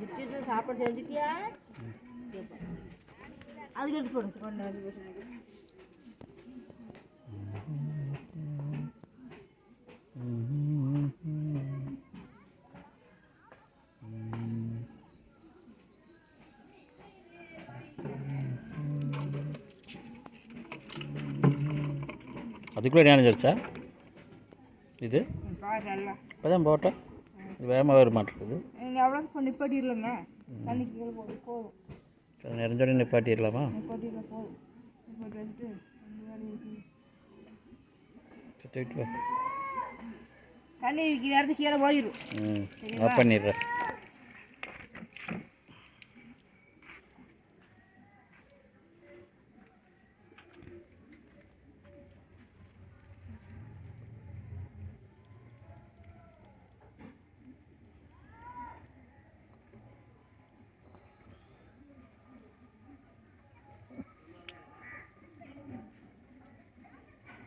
சுற்றி சாப்பாடு செஞ்சுட்டியா? அதுக்கு எடுத்து போடு கொண்டு வந்து போடு. அதுக்குள்ளே நினைஞ்சிருச்சா இது இப்போ தான் போட்டோம். இது வேகமாக வர மாட்டேங்குது. நீங்கள் எவ்வளோ இப்போ நிப்பாட்டிடலங்க. தண்ணிக்கு கீழே போடு போதும். சரி நிறைஞ்சோடனே நிப்பாட்டிடலாமா? நிப்பாட்டிடல போதும். நிப்பாட்டி வச்சுட்டு அந்த வேலையை செய். சுற்றிட்டு வா. தண்ணி இடத்துக்கு கீழே போயிடும் ம். ஆஃப் பண்ணிடுறேன்.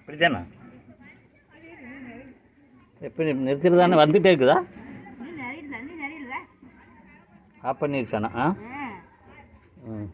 இப்படிதானே எப்படி நிறுத்திட்டு தானே வந்துகிட்டே இருக்குதா? ஆஃப் பண்ணிடுச்சானா ஆ? ஆ. ம்.